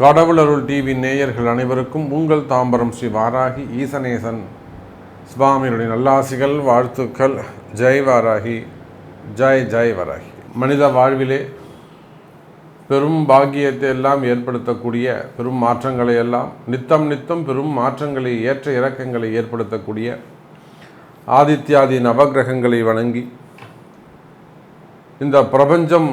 கடவுளருள் TV நேயர்கள் அனைவருக்கும் உங்கள் தாம்பரம் ஸ்ரீ வாராகி ஈசனேசன் சுவாமியுடைய நல்லாசிகள் வாழ்த்துக்கள். ஜெய் வாராகி ஜெய் ஜெய் வாராகி. மனித வாழ்விலே பெரும் பாக்கியத்தை எல்லாம் ஏற்படுத்தக்கூடிய பெரும் மாற்றங்களை எல்லாம் நித்தம் நித்தம் பெரும் மாற்றங்களை ஏற்ற இறக்கங்களை ஏற்படுத்தக்கூடிய ஆதித்யாதி நவகிரகங்களை வணங்கி இந்த பிரபஞ்சம்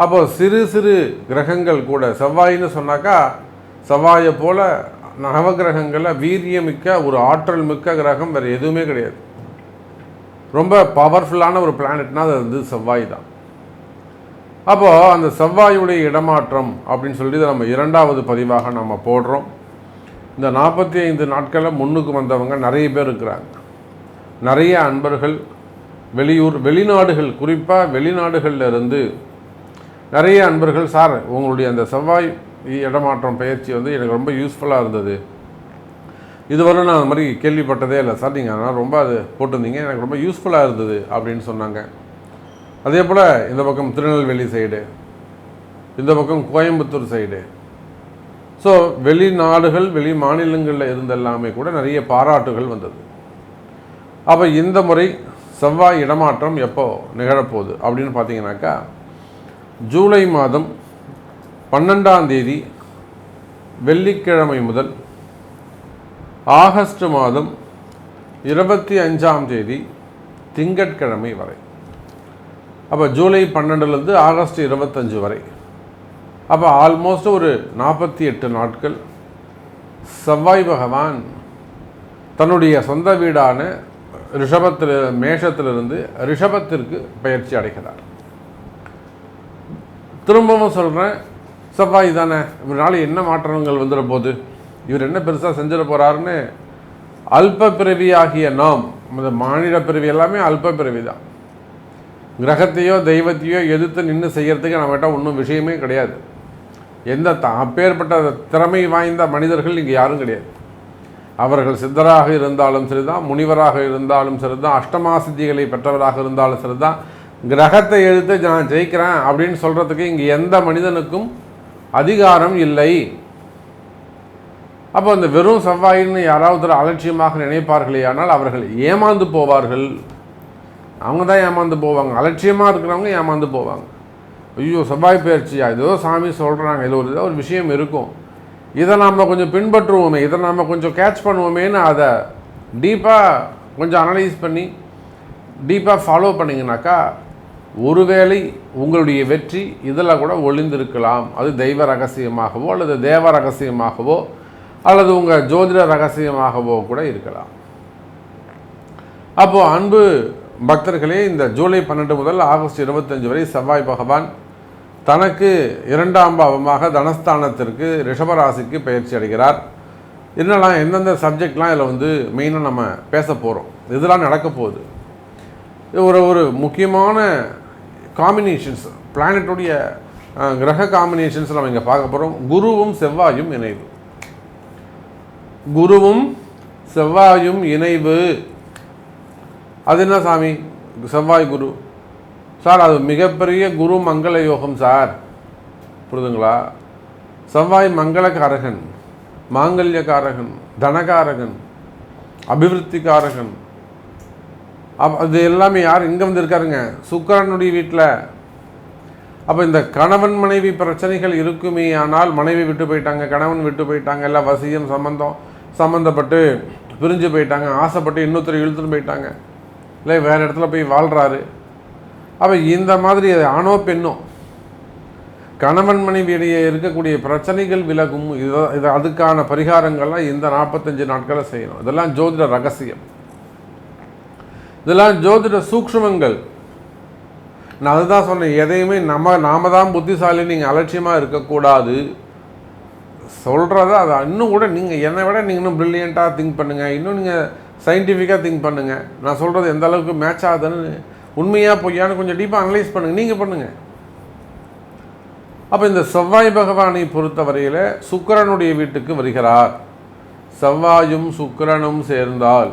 அப்போ சிறு சிறு கிரகங்கள் கூட செவ்வாயின்னு சொன்னாக்கா செவ்வாயை போல நவகிரகங்களில் வீரியமிக்க ஒரு ஆற்றல் மிக்க கிரகம் வேறு எதுவுமே கிடையாது. ரொம்ப பவர்ஃபுல்லான ஒரு பிளானட்னா அது வந்து செவ்வாய் தான். அப்போது அந்த செவ்வாயுடைய இடமாற்றம் அப்படின்னு சொல்லி இதை நம்ம இரண்டாவது பதிவாக நம்ம போடுறோம். இந்த நாற்பத்தி ஐந்து நாட்களில் முன்னுக்கு வந்தவங்க நிறைய பேர் இருக்கிறாங்க. நிறைய அன்பர்கள் வெளியூர் வெளிநாடுகள் குறிப்பாக வெளிநாடுகளில் இருந்து நிறைய அன்பர்கள் சார் உங்களுடைய அந்த செவ்வாய் இடமாற்றம் பயிற்சி வந்து எனக்கு ரொம்ப யூஸ்ஃபுல்லாக இருந்தது. இதுவரை நான் அந்த மாதிரி கேள்விப்பட்டதே இல்லை. சார் நீங்கள் அதனால் ரொம்ப அது போட்டிருந்தீங்க. எனக்கு ரொம்ப யூஸ்ஃபுல்லாக இருந்தது அப்படின்னு சொன்னாங்க. அதே போல் இந்த பக்கம் திருநெல்வேலி சைடு இந்த பக்கம் கோயம்புத்தூர் சைடு ஸோ வெளிநாடுகள் வெளி மாநிலங்களில் இருந்தெல்லாமே கூட நிறைய பாராட்டுகள் வந்தது. அப்போ இந்த முறை செவ்வாய் இடமாற்றம் எப்போ நிகழப்போகுது அப்படின்னு பார்த்தீங்கன்னாக்கா ஜூலை மாதம் பன்னெண்டாம் தேதி வெள்ளிக்கிழமை முதல் ஆகஸ்ட் மாதம் இருபத்தி அஞ்சாம் தேதி திங்கட்கிழமை வரை. அப்போ ஜூலை பன்னெண்டுலேருந்து ஆகஸ்ட் இருபத்தஞ்சு வரை. அப்போ ஆல்மோஸ்ட் ஒரு நாற்பத்தி எட்டு நாட்கள் செவ்வாய் பகவான் தன்னுடைய சொந்த வீடான ரிஷபத்தில் மேஷத்திலிருந்து ரிஷபத்திற்கு பயிற்சி அடைகிறார். திரும்பவும் சொல்கிறேன் சப்பாய் தானே இவரால் என்ன மாற்றங்கள் வந்துட போகுது இவர் என்ன பெருசாக செஞ்சிட போகிறாருன்னு அல்ப பிறவியாகிய நாம் இந்த மாநில பிறவி எல்லாமே அல்ப பிறவி தான் கிரகத்தையோ தெய்வத்தையோ எதிர்த்து நின்று செய்கிறதுக்கு நம்மகிட்ட ஒன்றும் விஷயமே கிடையாது. எந்த த அப்பேற்பட்ட திறமை வாய்ந்த மனிதர்கள் இங்கே யாரும் கிடையாது. அவர்கள் சித்தராக இருந்தாலும் சரிதான் முனிவராக இருந்தாலும் சரிதான் அஷ்டமா சித்திகளை பெற்றவராக இருந்தாலும் சரிதான் கிரகத்தை எழுத்து நான் ஜெயிக்கிறேன் அப்படின்னு சொல்கிறதுக்கு இங்கே எந்த மனிதனுக்கும் அதிகாரம் இல்லை. அப்போ அந்த வெறும் செவ்வாயின்னு யாராவது அலட்சியமாக நினைப்பார்களே ஆனால் அவர்கள் ஏமாந்து போவார்கள். அவங்க தான் ஏமாந்து போவாங்க. அலட்சியமாக இருக்கிறவங்க ஏமாந்து போவாங்க. ஐயோ செவ்வாய் பயிற்சியா ஏதோ சாமி சொல்கிறாங்க இதில் ஒரு ஏதோ ஒரு விஷயம் இருக்கும். இதை நாம் கொஞ்சம் பின்பற்றுவோமே இதை நாம் கொஞ்சம் கேட்ச் பண்ணுவோமேன்னு அதை டீப்பாக கொஞ்சம் அனலைஸ் பண்ணி டீப்பாக ஃபாலோ பண்ணிங்கனாக்கா ஒருவேளை உங்களுடைய வெற்றி இதில் கூட ஒளிந்திருக்கலாம். அது தெய்வ ரகசியமாகவோ அல்லது தேவ ரகசியமாகவோ அல்லது உங்கள் ஜோதிட ரகசியமாகவோ கூட இருக்கலாம். அப்போது அன்பு பக்தர்களே இந்த ஜூலை பன்னெண்டு முதல் ஆகஸ்ட் இருபத்தஞ்சு வரை செவ்வாய் பகவான் தனக்கு இரண்டாம் பாவமாக தனஸ்தானத்திற்கு ரிஷபராசிக்கு பயிற்சி அடைகிறார். என்னெல்லாம் எந்தெந்த சப்ஜெக்ட்லாம் இதில் வந்து மெயினாக நம்ம பேச போகிறோம். இதெல்லாம் நடக்க போகுது. ஒரு ஒரு முக்கியமான காம்பினேஷன்ஸ் பிளானட்டுடைய கிரக காம்பினேஷன்ஸ் நம்ம இங்கே பார்க்க போகிறோம் குருவும் செவ்வாயும் இணைவு. குருவும் செவ்வாயும் இணைவு. அது என்ன சாமி? செவ்வாய் குரு. சார் அது மிகப்பெரிய குரு மங்கள யோகம் சார். புரிதுங்களா? செவ்வாய் மங்களக்காரகன் மாங்கல்யக்காரகன் தனகாரகன் அபிவிருத்திக்காரகன் அப் அது எல்லாமே யார் இங்கே வந்து இருக்காருங்க சுக்கரனுடைய வீட்டில் அப்போ இந்த கணவன் மனைவி பிரச்சனைகள் இருக்குமே ஆனால் மனைவி விட்டு போயிட்டாங்க கணவன் விட்டு போயிட்டாங்க எல்லாம் வசியம் சம்பந்தம் சம்மந்தப்பட்டு பிரிஞ்சு போயிட்டாங்க ஆசைப்பட்டு இன்னொருத்தர் இழுத்துட்டு போயிட்டாங்க. இல்லை வேறு இடத்துல போய் வாழ்கிறாரு அப்போ இந்த மாதிரி ஆணோ பெண்ணோ கணவன் மனைவியிடையே இருக்கக்கூடிய பிரச்சனைகள் விலகும். இது இது அதுக்கான பரிகாரங்கள்லாம் இந்த நாற்பத்தஞ்சு நாட்களை செய்யணும். இதெல்லாம் ஜோதிட ரகசியம். இதெல்லாம் ஜோதிட சூக்ஷ்மங்கள். நான் அதுதான் சொன்னேன் எதையுமே நம்ம நாம தான் புத்திசாலி நீங்கள் அலட்சியமாக இருக்கக்கூடாது. சொல்கிறத அதை இன்னும் கூட நீங்கள் என்னை விட நீங்கள் இன்னும் ப்ரில்லியண்ட்டாக திங்க் பண்ணுங்கள் இன்னும் நீங்கள் சயின்டிஃபிக்காக திங்க் பண்ணுங்கள் நான் சொல்கிறது எந்த அளவுக்கு மேட்ச் ஆகுதுன்னு உண்மையாக பொய்யான்னு கொஞ்சம் டீப்பாக அனலைஸ் பண்ணுங்கள் நீங்கள் பண்ணுங்கள் அப்போ இந்த செவ்வாய் பகவானை பொறுத்தவரையில் சுக்கரனுடைய வீட்டுக்கு வருகிறார். செவ்வாயும் சுக்கிரனும் சேர்ந்தால்.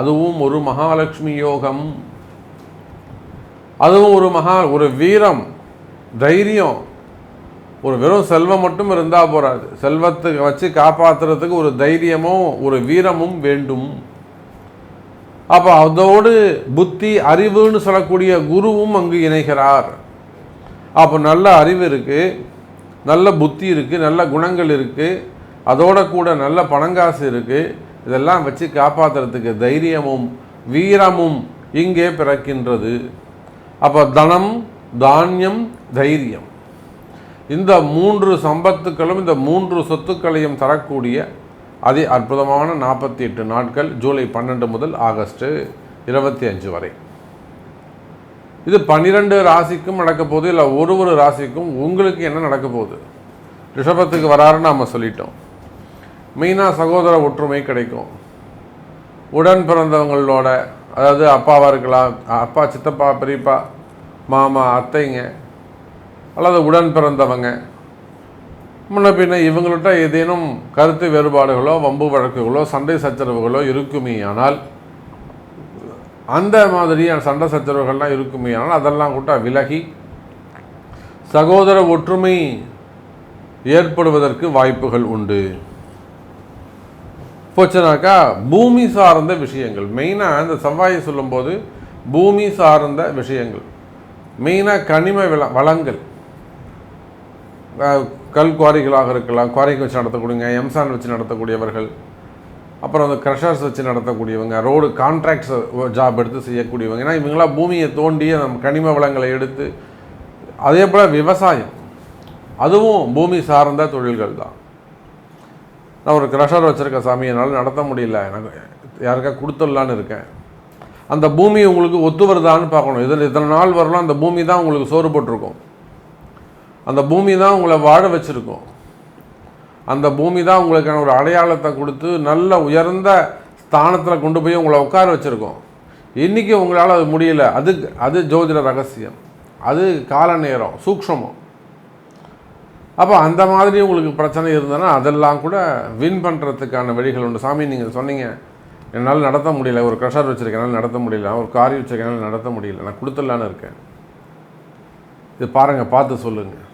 அதுவும் ஒரு மகாலட்சுமி யோகம். அதுவும் ஒரு மகா ஒரு வீரம் தைரியம். ஒரு வெறும் செல்வம் மட்டும் இருந்தால் போகாது செல்வத்துக்கு வச்சு காப்பாற்றுறதுக்கு ஒரு தைரியமும் ஒரு வீரமும் வேண்டும். அப்போ அதோடு புத்தி அறிவுன்னு சொல்லக்கூடிய குருவும் அங்கு இணைகிறார். அப்போ நல்ல அறிவு இருக்குது நல்ல புத்தி இருக்குது நல்ல குணங்கள் இருக்குது அதோட கூட நல்ல பணங்காசு இருக்குது இதெல்லாம் வச்சு காப்பாற்றுறதுக்கு தைரியமும் வீரமும் இங்கே பிறக்கின்றது. அப்போ தனம் தானியம் தைரியம். இந்த மூன்று சம்பத்துக்களும் இந்த மூன்று சொத்துக்களையும் தரக்கூடிய அதி அற்புதமான நாற்பத்தி எட்டு நாட்கள் ஜூலை பன்னெண்டு முதல் ஆகஸ்ட் இருபத்தி அஞ்சு வரை. இது பன்னிரெண்டு ராசிக்கும் நடக்க போகுது இல்லை ஒரு ஒரு ராசிக்கும் உங்களுக்கு என்ன நடக்க போகுது? ரிஷபத்துக்கு வராருன்னு நாம் சொல்லிட்டோம். மெயினாக சகோதர ஒற்றுமை கிடைக்கும். உடன் பிறந்தவங்களோட அதாவது அப்பாவாக இருக்கலாம் அப்பா சித்தப்பா பெரியப்பா மாமா அத்தைங்க அல்லது உடன் பிறந்தவங்க முன்ன பின்ன இவங்கள்ட்ட ஏதேனும் கருத்து வேறுபாடுகளோ வம்பு வழக்குகளோ சண்டை சச்சரவுகளோ இருக்குமே ஆனால் அந்த மாதிரியான சண்டை சச்சரவுகள்லாம் இருக்குமே ஆனால் அதெல்லாம் கூட விலகி சகோதர ஒற்றுமை ஏற்படுவதற்கு வாய்ப்புகள் உண்டு. போச்சுனாக்கா பூமி சார்ந்த விஷயங்கள். மெயினாக இந்த செவ்வாயை சொல்லும்போது பூமி சார்ந்த விஷயங்கள். மெயினாக கனிம வில வளங்கள். கல் குவாரிகளாக இருக்கலாம். குவாரிக்கு வச்சு நடத்தக்கூடியவங்க எம்சான் வச்சு நடத்தக்கூடியவர்கள். அப்புறம் அந்த க்ரஷர்ஸ் வச்சு நடத்தக்கூடியவங்க ரோடு கான்ட்ராக்ட்ஸ் ஜாப் எடுத்து செய்யக்கூடியவங்க. ஏன்னா இவங்களாம் பூமியை தோண்டி நம்ம கனிம வளங்களை எடுத்து அதே போல் விவசாயம். அதுவும் பூமி சார்ந்த தொழில்கள் தான் நான் ஒரு க்ரஷர் வச்சுருக்கேன் சாமி. என்னால் நடத்த முடியல. எனக்கு யாருக்கா கொடுத்துடலான்னு இருக்கேன். அந்த பூமி உங்களுக்கு ஒத்து வருதான்னு பார்க்கணும். இதில் இத்தனை நாள் வரலாம் அந்த பூமி தான் உங்களுக்கு சோறு போட்டிருக்கும். அந்த பூமி தான் உங்களை வாழ வச்சுருக்கும். அந்த பூமி தான் உங்களுக்கான ஒரு அடையாளத்தை கொடுத்து நல்ல உயர்ந்த ஸ்தானத்தில் கொண்டு போய் உங்களை உட்கார வச்சுருக்கோம். இன்றைக்கி உங்களால் அது முடியல. அது அது ஜோதிட ரகசியம். அது கால நேரம் சூக்ஷமம். அப்போ அந்த மாதிரி உங்களுக்கு பிரச்சனை இருந்ததுன்னா அதெல்லாம் கூட வின் பண்ணுறதுக்கான வழிகள் உண்டு. சாமி நீங்கள் சொன்னீங்க. என்னால் நடத்த முடியல. ஒரு க்ரெஷர் வச்சுருக்கேன் நடத்த முடியல. ஒரு காரி வச்சுருக்கனால நடத்த முடியல. நான் கொடுத்துடலான்னு இருக்கேன். இது பாருங்கள் பார்த்து சொல்லுங்கள்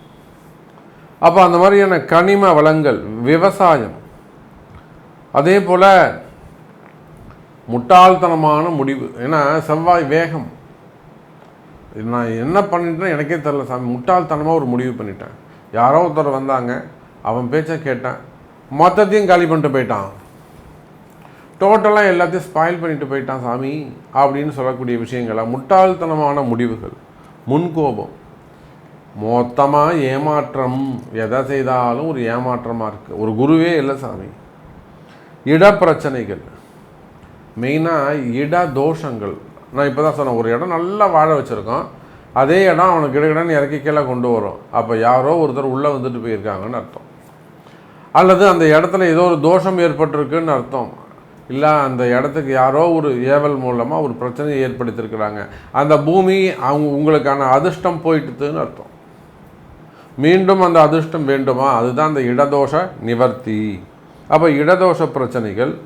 அப்போ அந்த மாதிரியான கனிம வளங்கள் விவசாயம். அதே போல் முட்டாள்தனமான முடிவு. ஏன்னா செவ்வாய் வேகம். நான் என்ன பண்ணிட்டேன்னு எனக்கே தெரில சாமி. முட்டாள்தனமாக ஒரு முடிவு பண்ணிட்டேன். யாரோ ஒருத்தர் வந்தாங்க அவன் பேச்சை கேட்டேன். மொத்தத்தையும் காலி பண்ணிட்டு போயிட்டான். டோட்டலாக எல்லாத்தையும் ஸ்பாயில் பண்ணிட்டு போயிட்டான் சாமி அப்படின்னு சொல்லக்கூடிய விஷயங்களை முட்டாள்தனமான முடிவுகள் முன்கோபம். மொத்தமாக ஏமாற்றம். எதை செய்தாலும் ஒரு ஏமாற்றமாக இருக்குது ஒரு குருவே இல்லை சாமி. இடப்பிரச்சனைகள். மெயினாக இட தோஷங்கள். நான் இப்போ தான் சொன்னேன் ஒரு இடம் நல்லா வாழ வச்சுருக்கோம். அதே இடம் அவனுக்கு கிடைக்கணும்னு இறக்கி கீழே கொண்டு வரும். அப்போ யாரோ ஒருத்தர் உள்ளே வந்துட்டு போயிருக்காங்கன்னு அர்த்தம். அல்லது அந்த இடத்துல ஏதோ ஒரு தோஷம் ஏற்பட்டிருக்குன்னு அர்த்தம். இல்லை அந்த இடத்துக்கு யாரோ ஒரு ஏவல் மூலமாக ஒரு பிரச்சனையை ஏற்படுத்தியிருக்கிறாங்க. அந்த பூமி அவங்க உங்களுக்கான அதிர்ஷ்டம் போயிட்டுதுன்னு அர்த்தம். மீண்டும் அந்த அதிர்ஷ்டம் வேண்டுமா? அதுதான் அந்த இடதோஷ நிவர்த்தி. அப்போ இடதோஷ பிரச்சனைகள்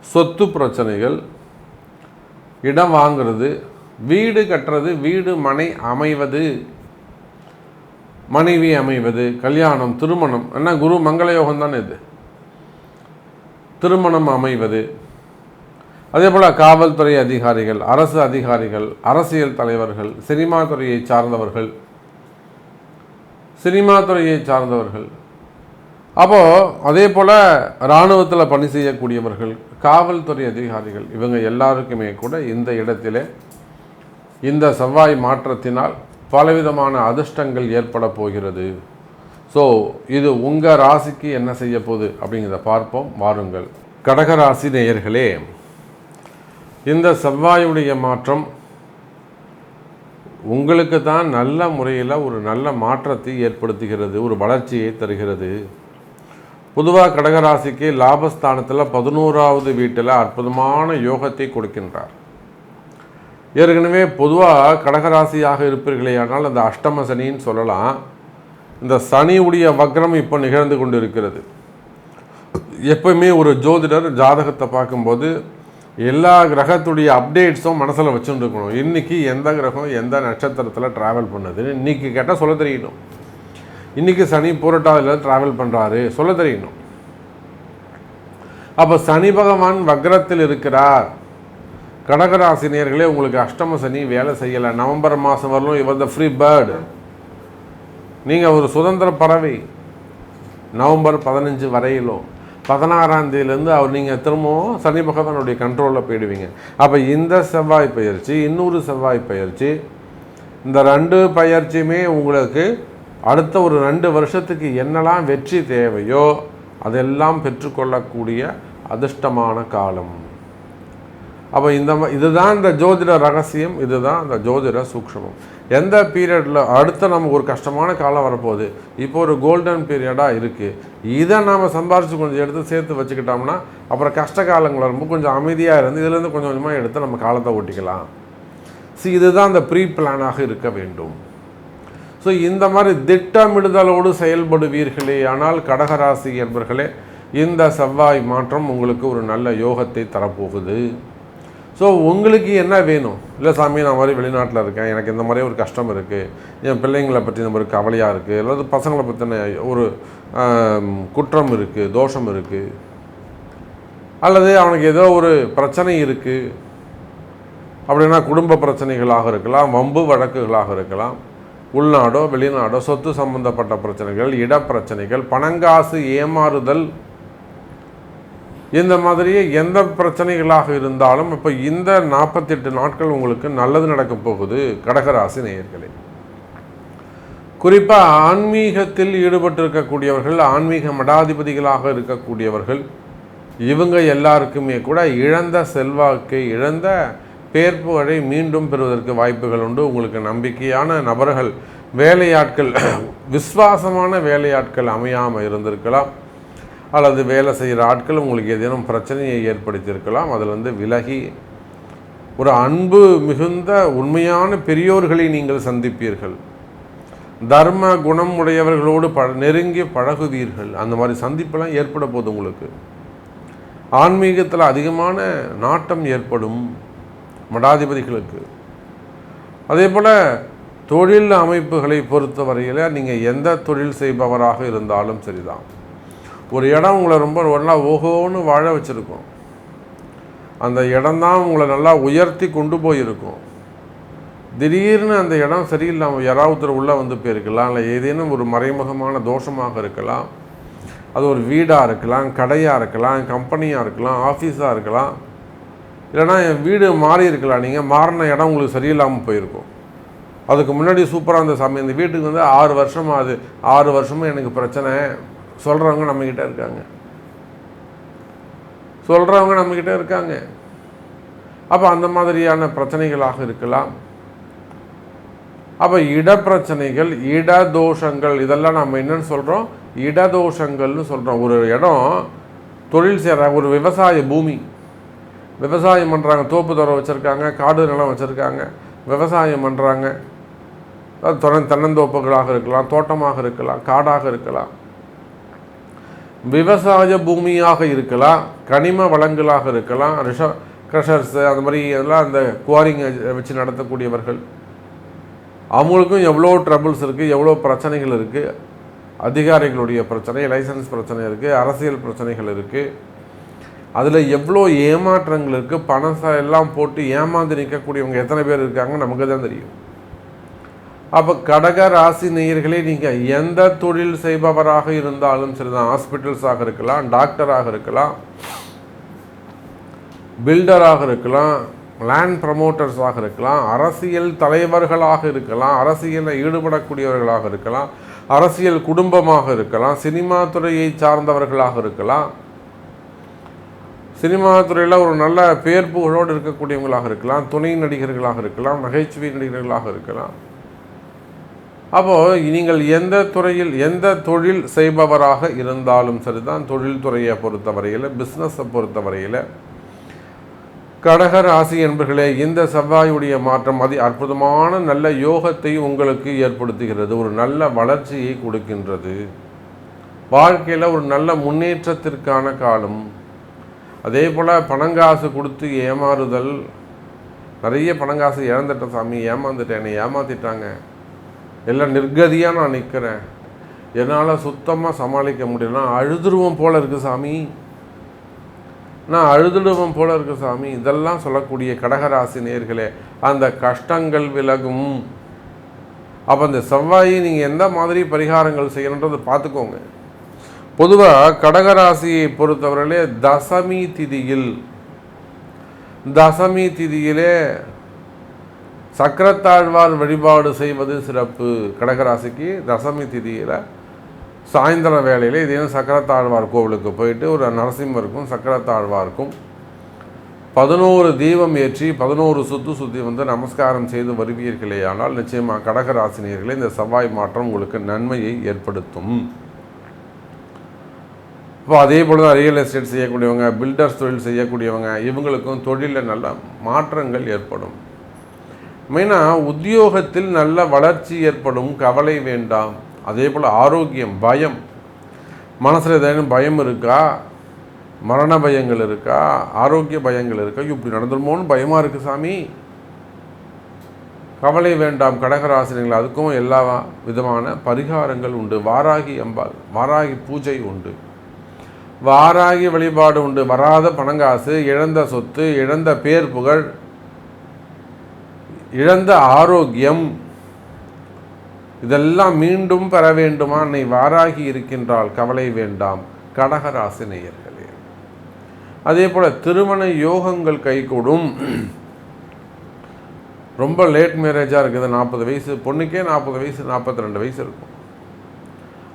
சொத்து பிரச்சனைகள் இடம் வாங்குறது வீடு கட்டுறது வீடு மனை அமைவது மனைவி அமைவது கல்யாணம் திருமணம் என்ன குரு மங்களயோகம் தானே இது? திருமணம் அமைவது. அதே போல் காவல்துறை அதிகாரிகள் அரசு அதிகாரிகள் அரசியல் தலைவர்கள் சினிமா துறையை சார்ந்தவர்கள் சினிமா துறையை சார்ந்தவர்கள். அப்போது அதே போல் இராணுவத்தில் பணி செய்யக்கூடியவர்கள் காவல்துறை அதிகாரிகள் இவங்க எல்லாருக்குமே கூட இந்த இடத்திலே இந்த செவ்வாய் மாற்றத்தினால் பலவிதமான அதிர்ஷ்டங்கள் ஏற்பட போகிறது. ஸோ இது உங்கள் ராசிக்கு என்ன செய்ய போகுது அப்படிங்கிறத பார்ப்போம் வாருங்கள். கடகராசி நேயர்களே இந்த செவ்வாயுடைய மாற்றம் உங்களுக்கு தான் நல்ல முறையில் ஒரு நல்ல மாற்றத்தை ஏற்படுத்துகிறது ஒரு வளர்ச்சியை தருகிறது. பொதுவாக கடகராசிக்கு லாபஸ்தானத்தில் பதினோராவது வீட்டில் அற்புதமான யோகத்தை கொடுக்கின்றார். ஏற்கனவே பொதுவாக கடகராசியாக இருப்பீர்களே ஆனால் அந்த அஷ்டம சனின்னு சொல்லலாம். இந்த சனியுடைய வக்ரம் இப்போ நிகழ்ந்து கொண்டு இருக்கிறது எப்பயுமே ஒரு ஜோதிடர் ஜாதகத்தை பார்க்கும்போது எல்லா கிரகத்துடைய அப்டேட்ஸும் மனசில் வச்சுட்டு இருக்கணும் இன்றைக்கி எந்த கிரகம் எந்த நட்சத்திரத்தில் ட்ராவல் பண்ணுதுன்னு இன்றைக்கி கேட்டால் சொல்ல தெரியணும். இன்றைக்கி சனி புரட்டாதில் ட்ராவல் பண்ணுறாரு சொல்ல தெரியணும். அப்போ சனி பகவான் வக்ரத்தில் இருக்கிறார். கடகராசினியர்களே உங்களுக்கு அஷ்டம சனி வேலை செய்யலை. நவம்பர் மாதம் வரலும் இவர் த ஃப்ரீ பேர்டு நீங்கள் ஒரு சுதந்திர பறவை. நவம்பர் பதினஞ்சு வரையிலும் பதினாறாம் தேதியிலேருந்து அவர் நீங்கள் திரும்பவும் சனி பகவானுடைய கண்ட்ரோலில் போயிடுவீங்க. அப்போ இந்த செவ்வாய் பயிற்சி இன்னொரு செவ்வாய் பயிற்சி இந்த ரெண்டு பயிற்சியுமே உங்களுக்கு அடுத்த ஒரு ரெண்டு வருஷத்துக்கு என்னெல்லாம் வெற்றி தேவையோ அதெல்லாம் பெற்றுக்கொள்ளக்கூடிய அதிர்ஷ்டமான காலம். அப்போ இந்த இதுதான் இந்த ஜோதிட ரகசியம் இதுதான் இந்த ஜோதிட சூக்ஷமம். எந்த பீரியடில் அடுத்த நமக்கு ஒரு கஷ்டமான காலம் வரப்போகுது? இப்போ ஒரு கோல்டன் பீரியடாக இருக்குது இதை நாம் சம்பாரித்து கொஞ்சம் எடுத்து சேர்த்து வச்சுக்கிட்டோம்னா அப்புறம் கஷ்ட காலங்கள் வரும்போது கொஞ்சம் அமைதியாக இருந்து இதுலேருந்து கொஞ்சம் கொஞ்சமாக எடுத்து நம்ம காலத்தை ஓட்டிக்கலாம். ஸோ இதுதான் அந்த ப்ரீ பிளானாக இருக்க வேண்டும். ஸோ இந்த மாதிரி திட்டமிடுதலோடு செயல்படுவீர்களே ஆனால் கடகராசி என்பர்களே இந்த செவ்வாய் மாற்றம் உங்களுக்கு ஒரு நல்ல யோகத்தை தரப்போகுது. ஸோ உங்களுக்கு என்ன வேணும்? இல்லை சாமி நான் மாதிரி வெளிநாட்டில் இருக்கேன். எனக்கு இந்த மாதிரி ஒரு கஷ்டம் இருக்குது என் பிள்ளைங்களை பற்றி இந்த மாதிரி கவலையாக இருக்குது அல்லது பசங்களை பற்றின ஒரு குற்றம் இருக்குது தோஷம் இருக்குது அல்லது அவனுக்கு ஏதோ ஒரு பிரச்சனை இருக்குது அப்படின்னா குடும்ப பிரச்சனைகளாக இருக்கலாம் வம்பு வழக்குகளாக இருக்கலாம். உள்நாடோ வெளிநாடோ சொத்து சம்பந்தப்பட்ட பிரச்சனைகள் இடப்பிரச்சனைகள் பணங்காசு ஏமாறுதல் இந்த மாதிரியே எந்த பிரச்சனைகளாக இருந்தாலும் இப்போ இந்த நாற்பத்தெட்டு நாட்கள் உங்களுக்கு நல்லது நடக்க போகுது கடகராசி நேயர்களே. குறிப்பாக ஆன்மீகத்தில் ஈடுபட்டிருக்கக்கூடியவர்கள் ஆன்மீக மடாதிபதிகளாக இருக்கக்கூடியவர்கள் இவங்க எல்லாருக்குமே கூட இழந்த செல்வாக்கை இழந்த பேர் மீண்டும் பெறுவதற்கு வாய்ப்புகள் உண்டு. உங்களுக்கு நம்பிக்கையான நபர்கள் வேலையாட்கள் விசுவாசமான வேலையாட்கள் அமையாமல் இருந்திருக்கலாம். அல்லது வேலை செய்கிற ஆட்கள் உங்களுக்கு ஏதேனும் பிரச்சனையை ஏற்படுத்தியிருக்கலாம். அதில் வந்து விலகி ஒரு அன்பு மிகுந்த உண்மையான பெரியோர்களை நீங்கள் சந்திப்பீர்கள். தர்ம குணம் உடையவர்களோடு ப நெருங்கி பழகுவீர்கள். அந்த மாதிரி சந்திப்பெல்லாம் ஏற்பட போகுது உங்களுக்கு. ஆன்மீகத்தில் அதிகமான நாட்டம் ஏற்படும் மடாதிபதிகளுக்கு. அதே போல் தொழில் அமைப்புகளை பொறுத்த வரையில் நீங்கள் எந்த தொழில் செய்பவராக இருந்தாலும் சரிதான். ஒரு இடம் உங்களை ரொம்ப நல்லா ஓஹோன்னு வாழ வச்சுருக்கும். அந்த இடம்தான் உங்களை நல்லா உயர்த்தி கொண்டு போயிருக்கும். திடீர்னு அந்த இடம் சரியில்லாமல் யாராவது உள்ளே வந்து போயிருக்கலாம் இல்லை ஏதேனும் ஒரு மறைமுகமான தோஷமாக இருக்கலாம். அது ஒரு வீடாக இருக்கலாம் கடையாக இருக்கலாம் கம்பெனியாக இருக்கலாம் ஆஃபீஸாக இருக்கலாம். இல்லைன்னா என் வீடு மாறி இருக்கலாம் நீங்கள் மாறின இடம் உங்களுக்கு சரியில்லாமல் போயிருக்கும். அதுக்கு முன்னாடி சூப்பராக இருந்த சாமி இந்த வீட்டுக்கு வந்து ஆறு வருஷமா அது ஆறு வருஷமும் எனக்கு பிரச்சனை. சொல்கிறவங்க நம்மக்கிட்ட இருக்காங்க. சொல்கிறவங்க நம்மக்கிட்ட இருக்காங்க. அப்போ அந்த மாதிரியான பிரச்சனைகளாக இருக்கலாம். அப்போ இடப்பிரச்சனைகள் இடதோஷங்கள் இதெல்லாம் நம்ம என்னன்னு சொல்கிறோம் இடதோஷங்கள்னு சொல்கிறோம் ஒரு இடம் தொழில் செய்கிறாங்க ஒரு விவசாய பூமி. விவசாயம் பண்ணுறாங்க தோப்பு தரம் வச்சுருக்காங்க காடு நிலம் வச்சுருக்காங்க விவசாயம் பண்ணுறாங்க அது தென்னந்தோப்புகளாக இருக்கலாம் தோட்டமாக இருக்கலாம் காடாக இருக்கலாம். விவசாய பூமியாக இருக்கலாம் கனிம வளங்களாக இருக்கலாம் ரிஷ க்ரஷர்ஸு அந்த மாதிரி எல்லாம் அந்த குவாரிங் வச்சு நடத்தக்கூடியவர்கள். அவங்களுக்கும் எவ்வளோ ட்ரபிள்ஸ் இருக்குது எவ்வளோ பிரச்சனைகள் இருக்குது அதிகாரிகளுடைய பிரச்சனை லைசன்ஸ் பிரச்சனை இருக்குது அரசியல் பிரச்சனைகள் இருக்குது அதில் எவ்வளோ ஏமாற்றங்கள் இருக்குது பணம் எல்லாம் போட்டு ஏமாந்து நிற்கக்கூடியவங்க எத்தனை பேர் இருக்காங்க நமக்கு தான் தெரியும். அப்போ கடக ராசி நேயர்களே நீங்கள் எந்த தொழில் செய்பவராக இருந்தாலும் சரிதான். ஹாஸ்பிட்டல்ஸாக இருக்கலாம் டாக்டராக இருக்கலாம் பில்டராக இருக்கலாம் லேண்ட் ப்ரமோட்டர்ஸாக இருக்கலாம் அரசியல் தலைவர்களாக இருக்கலாம் அரசியலில் ஈடுபடக்கூடியவர்களாக இருக்கலாம் அரசியல் குடும்பமாக இருக்கலாம் சினிமா துறையை சார்ந்தவர்களாக இருக்கலாம் சினிமா துறையில் ஒரு நல்ல பேர் புகழோடு இருக்கக்கூடியவங்களாக இருக்கலாம் துணை நடிகர்களாக இருக்கலாம் நகைச்சுவை நடிகர்களாக இருக்கலாம். அப்போது நீங்கள் எந்த துறையில் எந்த தொழில் செய்பவராக இருந்தாலும் சரிதான். தொழில் துறையை பொறுத்தவரையில் பிஸ்னஸை பொறுத்தவரையில் கடக ராசி என்பர்களே இந்த செவ்வாயுடைய மாற்றம் அதி அற்புதமான நல்ல யோகத்தை உங்களுக்கு ஏற்படுத்துகிறது. ஒரு நல்ல வளர்ச்சியை கொடுக்கின்றது. வாழ்க்கையில் ஒரு நல்ல முன்னேற்றத்திற்கான காலம். அதே போல் பணங்காசு கொடுத்து ஏமாறுதல். நிறைய பணங்காசு இழந்துட்டேன் சாமி ஏமாந்துட்டேன் என்னை ஏமாத்திட்டாங்க. எல்லாம் நிர்கதியாக நான் நிற்கிறேன் என்னால் சுத்தமாக சமாளிக்க முடியல. அழுதுருவோம் போல இருக்குது சாமி. நான் அழுதுடுவோம் போல இருக்கு சாமி. இதெல்லாம் சொல்லக்கூடிய கடகராசி நேர்களே அந்த கஷ்டங்கள் விலகும். அப்போ அந்த செவ்வாயை நீங்கள் எந்த மாதிரி பரிகாரங்கள் செய்யணுன்றதை பார்த்துக்கோங்க. பொதுவாக கடகராசியை பொறுத்தவரையிலே தசமி திதியில் தசமி திதியிலே சக்கரத்தாழ்வார் வழிபாடு செய்வது சிறப்பு. கடகராசிக்கு தசமி திதியில் சாயந்தர வேளையில் இதையும் சக்கரத்தாழ்வார் கோவிலுக்கு போயிட்டு ஒரு நரசிம்மருக்கும் சக்கரத்தாழ்வாருக்கும் பதினோரு தீபம் ஏற்றி பதினோரு சுத்து சுற்றி வந்து நமஸ்காரம் செய்து வருவீர்களே ஆனால் நிச்சயமாக கடகராசினியர்களே இந்த செவ்வாய் மாற்றம் உங்களுக்கு நன்மையை ஏற்படுத்தும். இப்போ அதே போல் தான் ரியல் எஸ்டேட் செய்யக்கூடியவங்க பில்டர்ஸ் தொழில் செய்யக்கூடியவங்க இவங்களுக்கும் தொழிலில் நல்ல மாற்றங்கள் ஏற்படும். மெயினாக உத்தியோகத்தில் நல்ல வளர்ச்சி ஏற்படும் கவலை வேண்டாம். அதே போல் ஆரோக்கியம் பயம். மனசில் ஏதேனும் பயம் இருக்கா? மரண பயங்கள் இருக்கா? ஆரோக்கிய பயங்கள் இருக்கா? இப்படி நடந்துருமோன்னு பயமாக இருக்குது சாமி. கவலை வேண்டாம் கடகராசினிகள். அதுக்கும் எல்லா விதமான பரிகாரங்கள் உண்டு. வாராகி அம்பாள் வாராகி பூஜை உண்டு. வாராகி வழிபாடு உண்டு. வராத பணங்காசு இழந்த சொத்து இழந்த பேர் புகழ் இழந்த ஆரோக்கியம் இதெல்லாம் மீண்டும் பெற வேண்டுமா? நீ வாராகி இருக்கின்றால் கவலை வேண்டாம். கடகராசி நேயர்களே. அதே போல் திருமண யோகங்கள் கைகூடும். ரொம்ப லேட் மேரேஜாக இருக்குது. நாற்பது வயசு பொண்ணுக்கே நாற்பது வயசு நாற்பத்தி ரெண்டு வயசு இருக்கும்.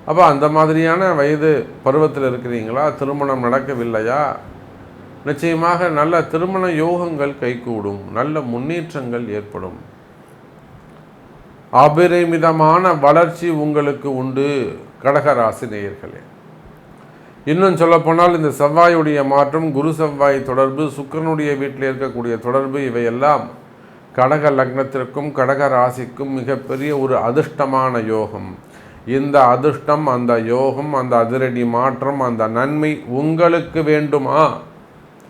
அப்போ அந்த மாதிரியான வயது பருவத்தில் இருக்கிறீங்களா? திருமணம் நடக்கவில்லையா? நிச்சயமாக நல்ல திருமண யோகங்கள் கைகூடும் நல்ல முன்னேற்றங்கள் ஏற்படும். அபரிமிதமான வளர்ச்சி உங்களுக்கு உண்டு கடகராசி நேயர்களே. இன்னும் சொல்லப்போனால் இந்த செவ்வாயுடைய மாற்றம் குரு செவ்வாய் தொடர்பு சுக்கரனுடைய வீட்டில் இருக்கக்கூடிய தொடர்பு இவையெல்லாம் கடக லக்னத்திற்கும் கடக ராசிக்கும் மிகப்பெரிய ஒரு அதிர்ஷ்டமான யோகம். இந்த அதிர்ஷ்டம் அந்த யோகம் அந்த அதிரடி மாற்றம் அந்த நன்மை உங்களுக்கு வேண்டுமா?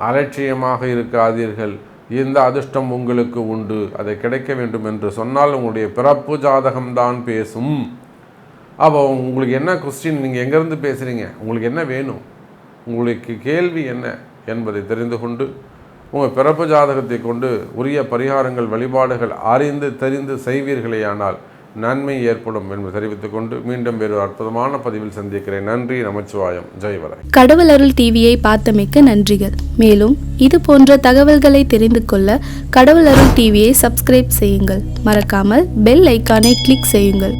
அலட்சியமாக இருக்காதீர்கள். இந்த அதிர்ஷ்டம் உங்களுக்கு உண்டு. அதை கிடைக்க வேண்டும் என்று சொன்னால் உங்களுடைய பிறப்பு ஜாதகம்தான் பேசும். அப்போ உங்களுக்கு என்ன கொஸ்டின் நீங்கள் எங்கேருந்து பேசுகிறீங்க உங்களுக்கு என்ன வேணும்? உங்களுக்கு கேள்வி என்ன என்பதை தெரிந்து கொண்டு உங்கள் பிறப்பு ஜாதகத்தை கொண்டு உரிய பரிகாரங்கள் வழிபாடுகள் அறிந்து தெரிந்து செய்வீர்களேயானால் நன்மை ஏற்படும் என்று தெரிவித்துக் கொண்டு மீண்டும் வேறு அற்புதமான பதிவில் சந்திக்கிறேன். நன்றி நமச்சிவாயம். ஜெய்வரை கடவுள் அருள் டிவியை பார்த்தமைக்க நன்றிகள். மேலும் இது போன்ற தகவல்களை தெரிந்து கொள்ள கடவுள் அருள் டிவியை சப்ஸ்கிரைப் செய்யுங்கள். மறக்காமல் பெல் ஐக்கானை கிளிக் செய்யுங்கள்.